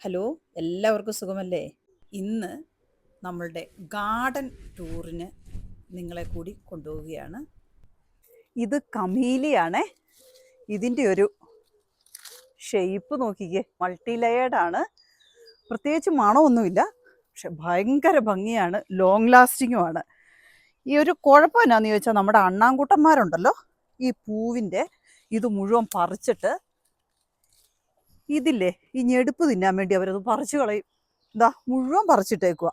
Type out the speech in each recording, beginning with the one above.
Hello എല്ലാവർക്കും സുഖമല്ലേ? ഇന്ന് നമ്മളുടെ ഗാർഡൻ ടൂറിന് നിങ്ങളെ കൂടി കൊണ്ടുപോവുകയാണ്. ഇത് കമീലിയാണേ. ഇതിന്റെ ഒരു ഷെയ്പ്പ് നോക്കിക്കേ. മൾട്ടി ലെയേർഡാണ് പ്രത്യേകിച്ച് മണമൊന്നുമില്ല. പക്ഷെ ഭയങ്കര ഭംഗിയാണ്. ലോങ് ലാസ്റ്റിങ്ങുമാണ് ഈ ഒരു കുഴപ്പം എന്നാന്ന് ചോദിച്ചാൽ നമ്മുടെ അണ്ണാൻകുട്ടന്മാരുണ്ടല്ലോ ഈ പൂവിന്റെ ഇത് മുഴുവൻ പറിച്ചിട്ട് ഇതില്ലേ? ഈ ഞെടുപ്പ് തിന്നാൻ വേണ്ടി അവരത് പറിച്ചു കളയും. ഇതാ മുഴുവൻ പറിച്ചിട്ടേക്കുക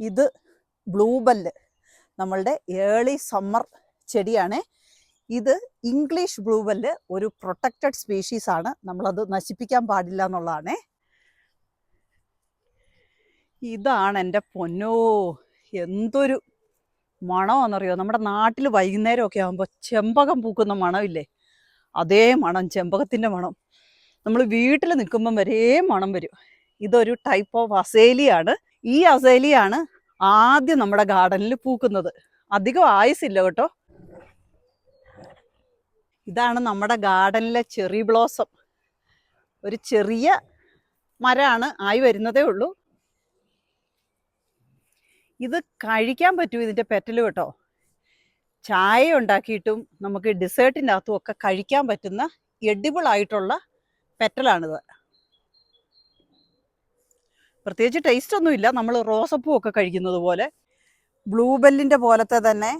ഇത് ബ്ലൂബെല്ല് നമ്മളുടെ ഏർലി സമ്മർ ചെടിയാണ്. ഇത് ഇംഗ്ലീഷ് ബ്ലൂബെല്ല് ഒരു പ്രൊട്ടക്റ്റഡ് സ്പീഷീസ് ആണ്. നമ്മളത് നശിപ്പിക്കാൻ പാടില്ല എന്നുള്ളതാണേ. ഇതാണ് എന്റെ പൊന്നോ എന്തൊരു മണമാണെന്നറിയോ? നമ്മുടെ നാട്ടിൽ വൈകുന്നേരമൊക്കെ ആകുമ്പോൾ ചെമ്പകം പൂക്കുന്ന മണമില്ലേ? അതേ മണം ചെമ്പകത്തിന്റെ മണം. നമ്മൾ വീട്ടിൽ നിൽക്കുമ്പം വരേ മണം വരും. ഇതൊരു ടൈപ്പ് ഓഫ് അസേലിയാണ് ഈ അസേലിയാണ് ആദ്യം നമ്മുടെ ഗാർഡനിൽ പൂക്കുന്നത്. അധികം ആയുസില്ല കേട്ടോ. ഇതാണ് നമ്മുടെ ഗാർഡനിലെ ചെറി ബ്ലോസം ഒരു ചെറിയ മരമാണ് ആയി വരുന്നതേ ഉള്ളൂ. ഇത് കഴിക്കാൻ പറ്റൂ ഇതിന്റെ പെറ്റൽ കേട്ടോ. ചായ ഉണ്ടാക്കിയിട്ടും നമുക്ക് ഡെസേർട്ടിന്റെ അകത്തും ഒക്കെ കഴിക്കാൻ പറ്റുന്ന എഡിബിൾ ആയിട്ടുള്ള പെറ്റലാണിത്. പ്രത്യേകിച്ച് ടേസ്റ്റ് ഒന്നുമില്ല നമ്മൾ റോസപ്പൂ ഒക്കെ കഴിക്കുന്നത് പോലെ ബ്ലൂബെല്ലിന്റെ പോലത്തെ തന്നെ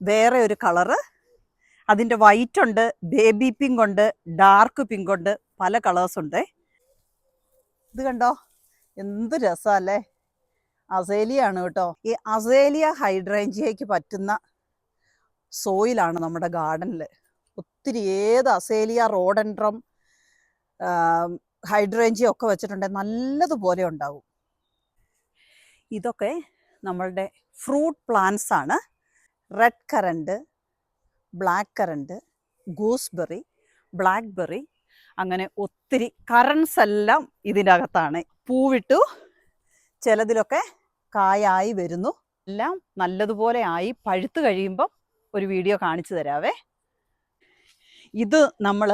വേറെ ഒരു കളറ് അതിന്റെ വൈറ്റ് ഉണ്ട് ബേബി പിങ്ക് ഉണ്ട് ഡാർക്ക് പിങ്ക് ഉണ്ട് പല കളേഴ്സ് ഉണ്ട്. ഇത് കണ്ടോ? എന്ത് രസമല്ലേ അസേലിയാണ് കേട്ടോ. ഈ അസേലിയ ഹൈഡ്രേഞ്ചിയയ്ക്ക് പറ്റുന്ന സോയിലാണ് നമ്മുടെ ഗാർഡനിൽ ഒത്തിരി ഏത് അസേലിയ റോഡൻഡ്രം ഹൈഡ്രേഞ്ചിയ ഒക്കെ വെച്ചിട്ടുണ്ടെങ്കിൽ നല്ലതുപോലെ ഉണ്ടാവും. ഇതൊക്കെ നമ്മളുടെ ഫ്രൂട്ട് പ്ലാന്റ്സ് ആണ്. Red currant black currant gooseberry blackberry അങ്ങനെ ഒത്തിരി കറൻസ് എല്ലാം ഇതിനകത്താണ്. പൂവിട്ടു ചിലതിലൊക്കെ കായായി വരുന്നു. എല്ലാം നല്ലതുപോലെ ആയി പഴുത്ത് കഴിയുമ്പം ഒരു വീഡിയോ കാണിച്ചു തരാവേ. ഇത് നമ്മൾ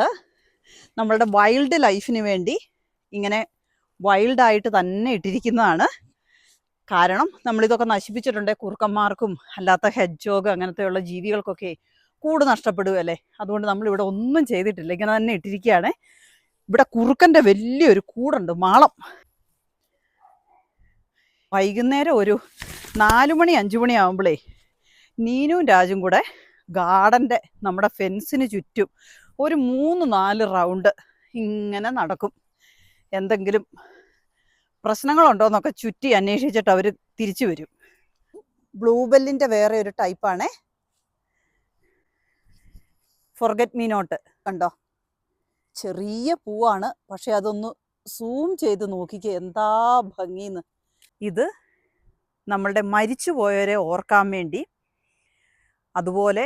നമ്മളുടെ വൈൽഡ് ലൈഫിന് വേണ്ടി ഇങ്ങനെ വൈൽഡായിട്ട് തന്നെ ഇട്ടിരിക്കുന്നതാണ്. കാരണം നമ്മളിതൊക്കെ നശിപ്പിച്ചിട്ടുണ്ട് കുറുക്കന്മാർക്കും അല്ലാത്ത ഹെഡ്ജോഗ് അങ്ങനത്തെയുള്ള ജീവികൾക്കൊക്കെ കൂട് നഷ്ടപ്പെടുകയല്ലേ? അതുകൊണ്ട് നമ്മളിവിടെ ഒന്നും ചെയ്തിട്ടില്ല. ഇങ്ങനെ തന്നെ ഇട്ടിരിക്കുകയാണ്. ഇവിടെ കുറുക്കന്റെ വലിയൊരു കൂടുണ്ട് മാളം. വൈകുന്നേരം ഒരു നാലു മണി അഞ്ചു മണി ആകുമ്പോഴേ നീനും രാജും കൂടെ ഗാർഡന്റെ നമ്മുടെ ഫെൻസിന് ചുറ്റും ഒരു മൂന്ന് നാല് റൗണ്ട് ഇങ്ങനെ നടക്കും. എന്തെങ്കിലും പ്രശ്നങ്ങളുണ്ടോ എന്നൊക്കെ ചുറ്റി അന്വേഷിച്ചിട്ട് അവർ തിരിച്ചു വരും. ബ്ലൂബെല്ലിന്റെ വേറെ ഒരു ടൈപ്പാണേ ഫൊർഗറ്റ് മീ നോട്ട് കണ്ടോ? ചെറിയ പൂവാണ്. പക്ഷെ അതൊന്ന് സൂം ചെയ്ത് നോക്കിക്കുക എന്താ ഭംഗിന്ന്. ഇത് നമ്മളുടെ മരിച്ചു പോയവരെ ഓർക്കാൻ വേണ്ടി അതുപോലെ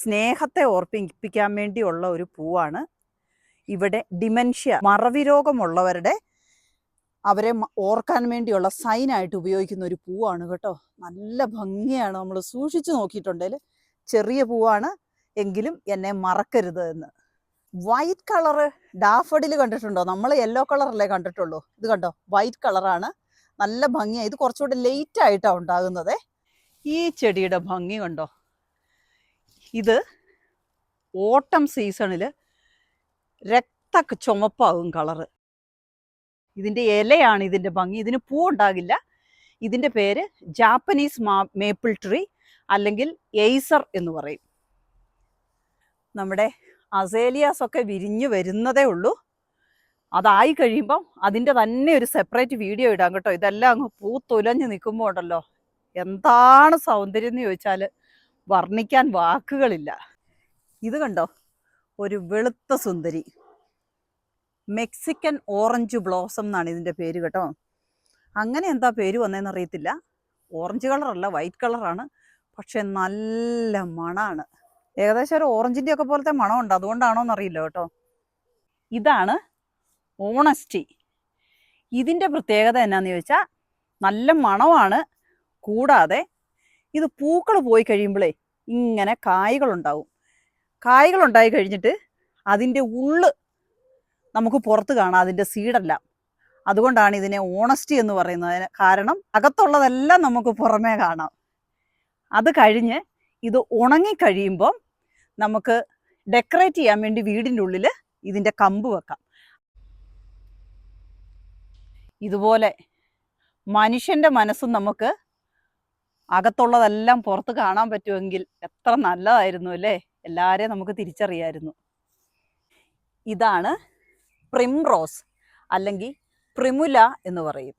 സ്നേഹത്തെ ഓർപ്പിപ്പിക്കാൻ വേണ്ടിയുള്ള ഒരു പൂവാണ്. ഇവിടെ ഡിമെൻഷ്യ മറവി രോഗമുള്ളവരുടെ അവരെ ഓർക്കാൻ വേണ്ടിയുള്ള സൈനായിട്ട് ഉപയോഗിക്കുന്ന ഒരു പൂവാണ് കേട്ടോ. നല്ല ഭംഗിയാണ് നമ്മൾ സൂക്ഷിച്ചു നോക്കിയിട്ടുണ്ടെങ്കിൽ ചെറിയ പൂവാണ് എങ്കിലും എന്നെ മറക്കരുത് എന്ന്. വൈറ്റ് കളറ് ഡാഫഡിൽ കണ്ടിട്ടുണ്ടോ? നമ്മൾ യെല്ലോ കളറല്ലേ കണ്ടിട്ടുള്ളൂ? ഇത് കണ്ടോ? വൈറ്റ് കളറാണ് നല്ല ഭംഗിയാണ് ഇത് കുറച്ചുകൂടെ ലേറ്റ് ആയിട്ടാണ് ഉണ്ടാകുന്നത്. ഈ ചെടിയുടെ ഭംഗി കണ്ടോ? ഇത് ഓട്ടം സീസണിൽ രക്ത ചുമപ്പാകും കളറ് ഇതിന്റെ ഇലയാണ് ഇതിന്റെ ഭംഗി. ഇതിന് പൂ ഉണ്ടാകില്ല ഇതിന്റെ പേര് ജാപ്പനീസ് മാ മേപ്പിൾ ട്രീ അല്ലെങ്കിൽ എയ്സർ എന്ന് പറയും. നമ്മുടെ അസേലിയാസ് ഒക്കെ വിരിഞ്ഞു വരുന്നതേ ഉള്ളൂ. അതായി കഴിയുമ്പം അതിന്റെ തന്നെ ഒരു സെപ്പറേറ്റ് വീഡിയോ ഇടാം കേട്ടോ. ഇതെല്ലാം അങ്ങ് പൂത്തൊലഞ്ഞ് നിൽക്കുമ്പോൾ ഉണ്ടല്ലോ. എന്താണ് സൗന്ദര്യം എന്ന് ചോദിച്ചാൽ വർണിക്കാൻ വാക്കുകളില്ല. ഇത് കണ്ടോ? ഒരു വെളുത്ത സുന്ദരി. മെക്സിക്കൻ ഓറഞ്ച് ബ്ലോസം എന്നാണ് ഇതിന്റെ പേര് കേട്ടോ. അങ്ങനെ എന്താ പേര് വന്നതെന്ന് അറിയത്തില്ല. ഓറഞ്ച് കളറല്ല വൈറ്റ് കളറാണ്. പക്ഷെ നല്ല മണമാണ് ഏകദേശം ഒരു ഓറഞ്ചിന്റെ ഒക്കെ പോലത്തെ മണമുണ്ട്. അതുകൊണ്ടാണോ എന്നറിയില്ല കേട്ടോ. ഇതാണ് ഓണസ്റ്റി. ഇതിന്റെ പ്രത്യേകത എന്നാന്ന് ചോദിച്ചാൽ നല്ല മണമാണ്. കൂടാതെ ഇത് പൂക്കൾ പോയി കഴിയുമ്പോഴേ ഇങ്ങനെ കായ്കളുണ്ടാവും. കായ്കളുണ്ടായി കഴിഞ്ഞിട്ട് അതിന്റെ ഉള്ള് നമുക്ക് പുറത്ത് കാണാം അതിന്റെ സീഡെല്ലാം. അതുകൊണ്ടാണ് ഇതിനെ ഓണസ്റ്റി എന്ന് പറയുന്നത് കാരണം അകത്തുള്ളതെല്ലാം നമുക്ക് പുറമേ കാണാം. അത് കഴിഞ്ഞ് ഇത് ഉണങ്ങിക്കഴിയുമ്പം നമുക്ക് ഡെക്കറേറ്റ് ചെയ്യാൻ വേണ്ടി വീടിന്റെ ഉള്ളിൽ ഇതിന്റെ കമ്പ് വെക്കാം. ഇതുപോലെ മനുഷ്യന്റെ മനസ്സും നമുക്ക് അകത്തുള്ളതെല്ലാം പുറത്ത് കാണാൻ പറ്റുമെങ്കിൽ എത്ര നല്ലതായിരുന്നു അല്ലേ? എല്ലാവരെയും നമുക്ക് തിരിച്ചറിയായിരുന്നു. ഇതാണ് പ്രിംറോസ് അല്ലെങ്കിൽ പ്രിമുല എന്ന് പറയും.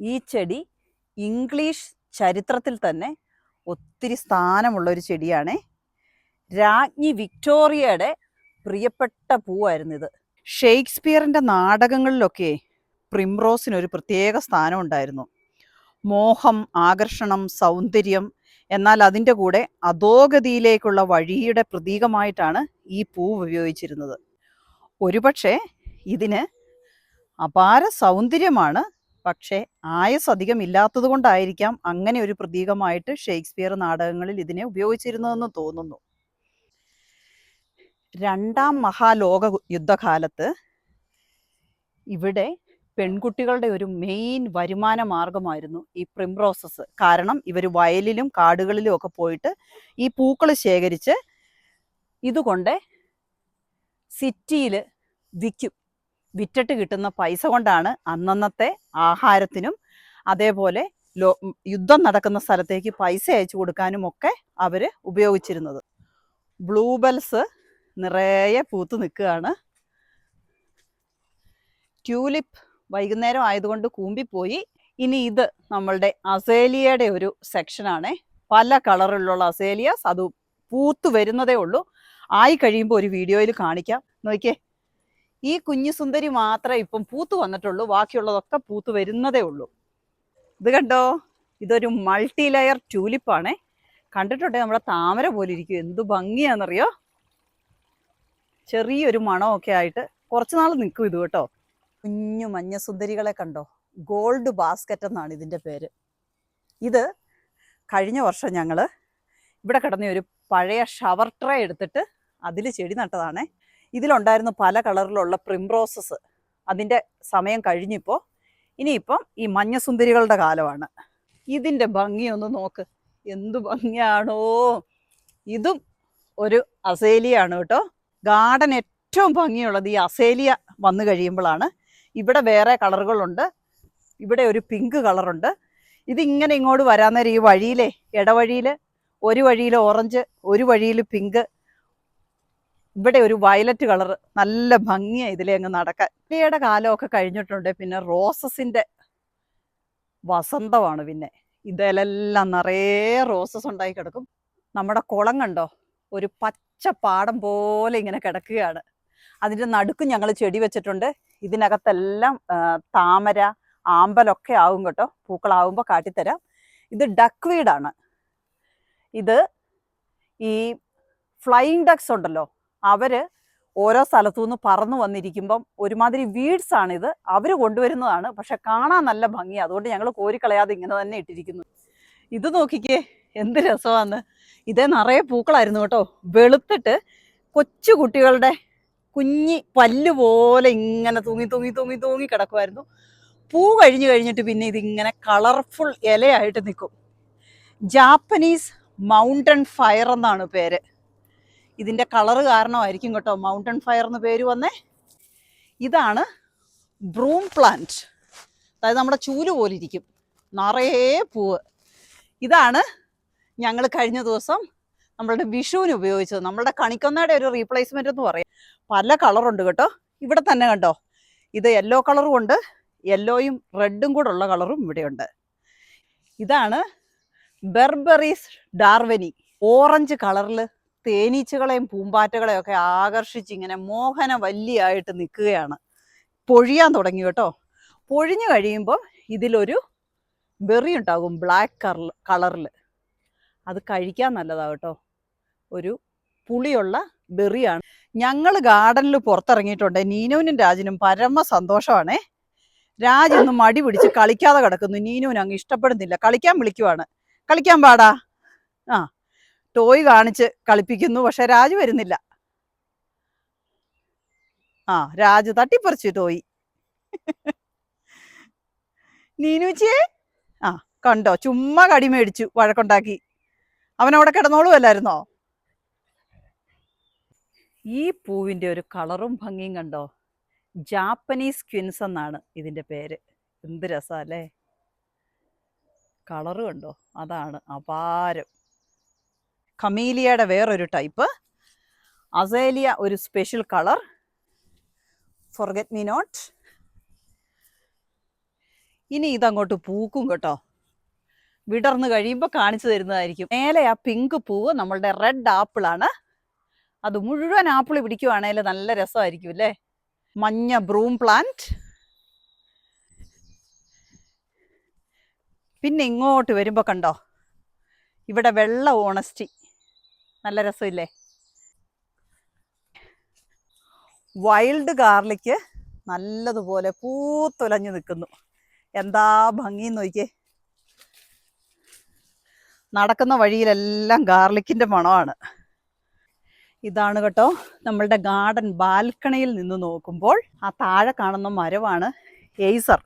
ഈ ചെടി ഇംഗ്ലീഷ് ചരിത്രത്തിൽ തന്നെ ഒത്തിരി സ്ഥാനമുള്ള ഒരു ചെടിയാണ്. രാജ്ഞി വിക്ടോറിയയുടെ പ്രിയപ്പെട്ട പൂവായിരുന്നു ഇത്. ഷേക്സ്പിയറിന്റെ നാടകങ്ങളിലൊക്കെ പ്രിംറോസിന് ഒരു പ്രത്യേക സ്ഥാനം ഉണ്ടായിരുന്നു. മോഹം ആകർഷണം സൗന്ദര്യം എന്നാൽ അതിന്റെ കൂടെ അധോഗതിയിലേക്കുള്ള വഴിയുടെ പ്രതീകമായിട്ടാണ് ഈ പൂവ് ഉപയോഗിച്ചിരുന്നത്. ഒരുപക്ഷെ ഇതിന് അപാര സൗന്ദര്യമാണ് പക്ഷേ ആയസ് അധികം ഇല്ലാത്തത് കൊണ്ടായിരിക്കാം അങ്ങനെ ഒരു പ്രതീകമായിട്ട് ഷേക്സ്പിയർ നാടകങ്ങളിൽ ഇതിനെ ഉപയോഗിച്ചിരുന്നതെന്ന് തോന്നുന്നു. രണ്ടാം മഹാലോക യുദ്ധകാലത്ത് ഇവിടെ പെൺകുട്ടികളുടെ ഒരു മെയിൻ വരുമാന മാർഗമായിരുന്നു ഈ പ്രിംറോസസ് കാരണം ഇവർ വയലിലും കാടുകളിലും ഒക്കെ പോയിട്ട് ഈ പൂക്കൾ ശേഖരിച്ച് ഇതുകൊണ്ട് സിറ്റിയിൽ വിൽക്കും വിറ്റിട്ട് കിട്ടുന്ന പൈസ കൊണ്ടാണ് അന്നന്നത്തെ ആഹാരത്തിനും അതേപോലെ ലോ യുദ്ധം നടക്കുന്ന സ്ഥലത്തേക്ക് പൈസ അയച്ചു കൊടുക്കാനും ഒക്കെ അവർ ഉപയോഗിച്ചിരുന്നത്. ബ്ലൂബെൽസ് നിറയെ പൂത്ത് നിൽക്കുകയാണ്. ട്യൂലിപ്പ് വൈകുന്നേരം ആയതുകൊണ്ട് കൂമ്പിപ്പോയി. ഇനി ഇത് നമ്മളുടെ അസേലിയയുടെ ഒരു സെക്ഷനാണ് പല കളറിലുള്ള അസേലിയാസ്. അത് പൂത്തു വരുന്നതേ ഉള്ളൂ. ആയി കഴിയുമ്പോൾ ഒരു വീഡിയോയിൽ കാണിക്കാം. നോക്കിയേ. ഈ കുഞ്ഞു സുന്ദരി മാത്രമേ ഇപ്പം പൂത്തു വന്നിട്ടുള്ളൂ. ബാക്കിയുള്ളതൊക്കെ പൂത്തു വരുന്നതേ ഉള്ളൂ. ഇത് കണ്ടോ? ഇതൊരു മൾട്ടി ലെയർ ട്യൂലിപ്പാണേ കണ്ടിട്ടുണ്ടെങ്കിൽ നമ്മുടെ താമര പോലെ ഇരിക്കും. എന്ത് ഭംഗിയാണെന്നറിയോ? ചെറിയൊരു മണമൊക്കെ ആയിട്ട് കുറച്ച് നാൾ നിൽക്കും ഇത് കേട്ടോ. കുഞ്ഞു മഞ്ഞ സുന്ദരികളെ കണ്ടോ? ഗോൾഡ് ബാസ്ക്കറ്റ് എന്നാണ് ഇതിന്റെ പേര്. ഇത് കഴിഞ്ഞ വർഷം ഞങ്ങൾ ഇവിടെ കിടന്ന ഒരു പഴയ ഷവർ ട്രേ എടുത്തിട്ട് അതിൽ ചെടി നട്ടതാണേ. ഇതിലുണ്ടായിരുന്ന പല കളറിലുള്ള പ്രിംറോസസ് അതിന്റെ സമയം കഴിഞ്ഞിപ്പോൾ ഇനിയിപ്പം ഈ മഞ്ഞസുന്ദരികളുടെ കാലമാണ്. ഇതിന്റെ ഭംഗിയൊന്ന് നോക്ക്. എന്തു ഭംഗിയാണോ. ഇതും ഒരു അസേലിയാണ് കേട്ടോ. ഗാർഡൻ ഏറ്റവും ഭംഗിയുള്ളത് ഈ അസേലിയ വന്നു കഴിയുമ്പോഴാണ്. ഇവിടെ വേറെ കളറുകളുണ്ട്. ഇവിടെ ഒരു പിങ്ക് കളറുണ്ട്. ഇതിങ്ങനെ ഇങ്ങോട്ട് വരാൻ നേരം ഈ വഴിയിലെ ഇടവഴിയിൽ ഒരു വഴിയിൽ ഓറഞ്ച് ഒരു വഴിയിൽ പിങ്ക്. ഇവിടെ ഒരു വയലറ്റ് കളർ നല്ല ഭംഗിയാണ് ഇതിലെ അങ്ങ് നടക്കാൻ. ഇലയുടെ കാലമൊക്കെ കഴിഞ്ഞിട്ടുണ്ട്. പിന്നെ റോസസിന്റെ വസന്തമാണ് പിന്നെ. ഇതിലെല്ലാം നിറയെ റോസസ് ഉണ്ടായി കിടക്കും. നമ്മുടെ കുളം കണ്ടോ? ഒരു പച്ച പാടം പോലെ ഇങ്ങനെ കിടക്കുകയാണ്. അതിന്റെ നടുക്ക് ഞങ്ങൾ ചെടി വെച്ചിട്ടുണ്ട്. ഇതിനകത്തെല്ലാം താമര ആമ്പലൊക്കെ ആവും കേട്ടോ. പൂക്കളാവുമ്പോൾ കാട്ടിത്തരാം. ഇത് ഡക്ക് വീടാണ്. ഇത് ഈ ഫ്ലൈയിങ് ഡക്സ് ഉണ്ടല്ലോ അവർ ഓരോ സ്ഥലത്തു നിന്ന് പറന്നു വന്നിരിക്കുമ്പം ഒരുമാതിരി വീഡ്സ് ആണ് ഇത് അവർ കൊണ്ടുവരുന്നതാണ്. പക്ഷെ കാണാൻ നല്ല ഭംഗി. അതുകൊണ്ട് ഞങ്ങൾ കോരിക്കളയാതെ ഇങ്ങനെ തന്നെ ഇട്ടിരിക്കുന്നു. ഇത് നോക്കിക്കേ എന്ത് രസമാണ് ഇതേ നിറയെ പൂക്കളായിരുന്നു കേട്ടോ. വെളുത്തിട്ട് കൊച്ചു കുട്ടികളുടെ കുഞ്ഞി പല്ല് പോലെ ഇങ്ങനെ തൂങ്ങി തൂങ്ങി തൂങ്ങി തൂങ്ങി കിടക്കുമായിരുന്നു പൂ കഴിഞ്ഞു കഴിഞ്ഞിട്ട് പിന്നെ ഇതിങ്ങനെ കളർഫുൾ ഇലയായിട്ട് നിൽക്കും. ജാപ്പനീസ് മൗണ്ടൻ ഫയർ എന്നാണ് പേര്. ഇതിന്റെ കളറ് കാരണമായിരിക്കും കേട്ടോ മൗണ്ടൻ ഫയർ എന്ന് പേര് വന്നേ. ഇതാണ് ബ്രൂം പ്ലാന്റ്. അതായത് നമ്മുടെ ചൂൽ പോലിരിക്കും നിറയെ പൂവ്. ഇതാണ് ഞങ്ങൾ കഴിഞ്ഞ ദിവസം നമ്മളുടെ വിഷുവിന് ഉപയോഗിച്ചത്. നമ്മളുടെ കണിക്കൊന്നയുടെ ഒരു റീപ്ലേസ്മെന്റ് എന്ന് പറയും. പല കളറുണ്ട് കേട്ടോ. ഇവിടെ തന്നെ കണ്ടോ? ഇത് യെല്ലോ കളറും ഉണ്ട്. യെല്ലോയും റെഡും കൂടെ ഉള്ള കളറും ഇവിടെയുണ്ട് ഇതാണ് ബെർബറീസ് ഡാർവനി ഓറഞ്ച് കളറിൽ തേനീച്ചകളെയും പൂമ്പാറ്റകളെയും ഒക്കെ ആകർഷിച്ച് ഇങ്ങനെ മോഹന വല്ലിയായിട്ട് നിൽക്കുകയാണ്. പൊഴിയാൻ തുടങ്ങി കേട്ടോ. പൊഴിഞ്ഞു കഴിയുമ്പോൾ ഇതിലൊരു ബെറി ഉണ്ടാകും. ബ്ലാക്ക് കളർ കളറിൽ അത് കഴിക്കാൻ നല്ലതാണ് കേട്ടോ. ഒരു പുളിയുള്ള ബെറിയാണ്. ഞങ്ങൾ ഗാർഡനിൽ പുറത്തിറങ്ങിയിട്ടുണ്ട്. നീനുവിനും രാജിനും പരമ സന്തോഷമാണേ. രാജ് മടി പിടിച്ച് കളിക്കാതെ കിടക്കുന്നു. നീനുവിന് അങ്ങ് ഇഷ്ടപ്പെടുന്നില്ല. കളിക്കാൻ വിളിക്കുവാണ്. കളിക്കാൻ പാടാ. ആ ടോയ് കാണിച്ച് കളിപ്പിക്കുന്നു. പക്ഷെ രാജ് വരുന്നില്ല. ആ രാജ് തട്ടിപ്പറിച്ചു ടോയ്. നീനുച്ചിയെ ആ കണ്ടോ? ചുമ്മാ കടി മേടിച്ചു വഴക്കുണ്ടാക്കി. അവൻ അവിടെ കിടന്നോളുമല്ലായിരുന്നോ ഈ പൂവിന്റെ ഒരു കളറും ഭംഗിയും കണ്ടോ? ജാപ്പനീസ് ക്വിൻസ് എന്നാണ് ഇതിന്റെ പേര്. എന്ത് രസമല്ലേ കളറ് കണ്ടോ? അതാണ് അപാരം. കമീലിയയുടെ വേറൊരു ടൈപ്പ് അസേലിയ ഒരു special colour forget me not ഇനി ഇതങ്ങോട്ട് പൂക്കും കേട്ടോ. വിടർന്ന് കഴിയുമ്പോൾ കാണിച്ചു തരുന്നതായിരിക്കും. മേലെ ആ പിങ്ക് പൂവ് നമ്മളുടെ റെഡ് ആപ്പിളാണ് അത് മുഴുവൻ ആപ്പിൾ പിടിക്കുവാണേൽ നല്ല രസമായിരിക്കും അല്ലേ? മഞ്ഞ ബ്രൂം പ്ലാന്റ് പിന്നെ ഇങ്ങോട്ട് വരുമ്പോൾ കണ്ടോ? ഇവിടെ വെള്ള ഓണസ്റ്റി നല്ല രസമില്ലേ? വൈൽഡ് ഗാർലിക്ക് നല്ലതുപോലെ പൂത്തുലഞ്ഞു നിൽക്കുന്നു. എന്താ ഭംഗി നോക്കിയേ. നടക്കുന്ന വഴിയിലെല്ലാം ഗാർലിക്കിന്റെ മണമാണ്. ഇതാണ് കേട്ടോ നമ്മളുടെ ഗാർഡൻ ബാൽക്കണിയിൽ നിന്ന് നോക്കുമ്പോൾ ആ താഴെ കാണുന്ന മരമാണ് എയ്സർ.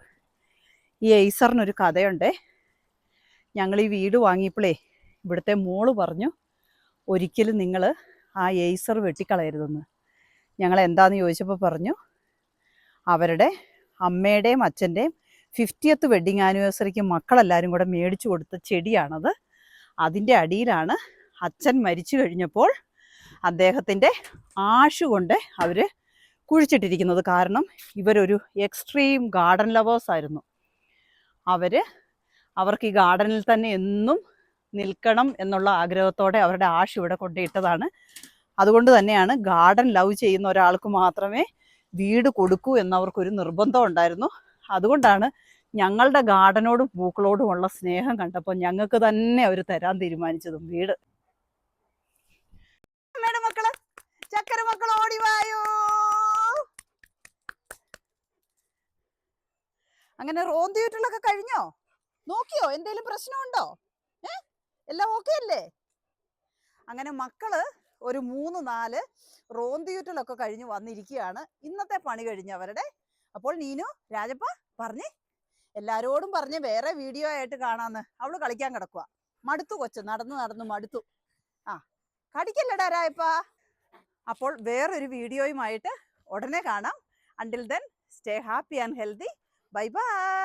ഈ എയ്സറിനൊരു കഥയുണ്ട്. ഞങ്ങൾ ഈ വീട് വാങ്ങിയപ്പോഴേ ഇവിടുത്തെ മോൾ പറഞ്ഞു ഒരിക്കലും നിങ്ങൾ ആ എയ്സർ വെട്ടിക്കളയരുതെന്ന്. ഞങ്ങൾ എന്താണെന്ന് ചോദിച്ചപ്പോൾ പറഞ്ഞു അവരുടെ അമ്മയുടെയും അച്ഛന്റെയും ഫിഫ്റ്റിയത്ത് വെഡ്ഡിങ് ആനിവേഴ്സറിക്ക് മക്കളെല്ലാവരും കൂടെ മേടിച്ചു കൊടുത്ത ചെടിയാണത്. അതിന്റെ അടിയിലാണ് അച്ഛൻ മരിച്ചു കഴിഞ്ഞപ്പോൾ അദ്ദേഹത്തിന്റെ ആഷ് കൊണ്ട് അവർ കുഴിച്ചിട്ടിരിക്കുന്നത്. കാരണം ഇവരൊരു എക്സ്ട്രീം ഗാർഡൻ ലവേഴ്സ് ആയിരുന്നു. അവർ അവർക്ക് ഈ ഗാർഡനിൽ തന്നെ എന്നും നിൽക്കണം എന്നുള്ള ആഗ്രഹത്തോടെ അവരുടെ ആഷ് ഇവിടെ കൊണ്ടിട്ടതാണ്. അതുകൊണ്ട് തന്നെയാണ് ഗാർഡൻ ലവ് ചെയ്യുന്ന ഒരാൾക്ക് മാത്രമേ വീട് കൊടുക്കൂ എന്നവർക്കൊരു നിർബന്ധം ഉണ്ടായിരുന്നു. അതുകൊണ്ടാണ് ഞങ്ങളുടെ ഗാർഡനോടും പൂക്കളോടുമുള്ള സ്നേഹം കണ്ടപ്പോൾ ഞങ്ങൾക്ക് തന്നെ അവർ തരാൻ തീരുമാനിച്ചതും വീട്. മക്കൾ ചക്കര മക്കൾ ഓടിവായോ അങ്ങനെ അങ്ങനെ തിയേറ്ററിലൊക്കെ കഴിഞ്ഞോ? നോക്കിയോ എന്തേലും പ്രശ്നമുണ്ടോ? ഏ? എല്ലാം ഓക്കെ അല്ലേ? അങ്ങനെ മക്കൾ ഒരു മൂന്ന് നാല് റോന്തിയൂറ്റലൊക്കെ കഴിഞ്ഞ് വന്നിരിക്കുകയാണ്. ഇന്നത്തെ പണി കഴിഞ്ഞവരുടെ അപ്പോൾ നീനു രാജപ്പ പറഞ്ഞേ. എല്ലാരോടും പറഞ്ഞ് വേറെ വീഡിയോ ആയിട്ട് കാണാന്ന്. അവൾ കളിക്കാൻ കിടക്കുക മടുത്തു കൊച്ചു. നടന്നു നടന്നു മടുത്തു. ആ കടിക്കല്ലടാ രായപ്പ. അപ്പോൾ വേറൊരു വീഡിയോയുമായിട്ട് ഉടനെ കാണാം. Until then stay happy and healthy bye bye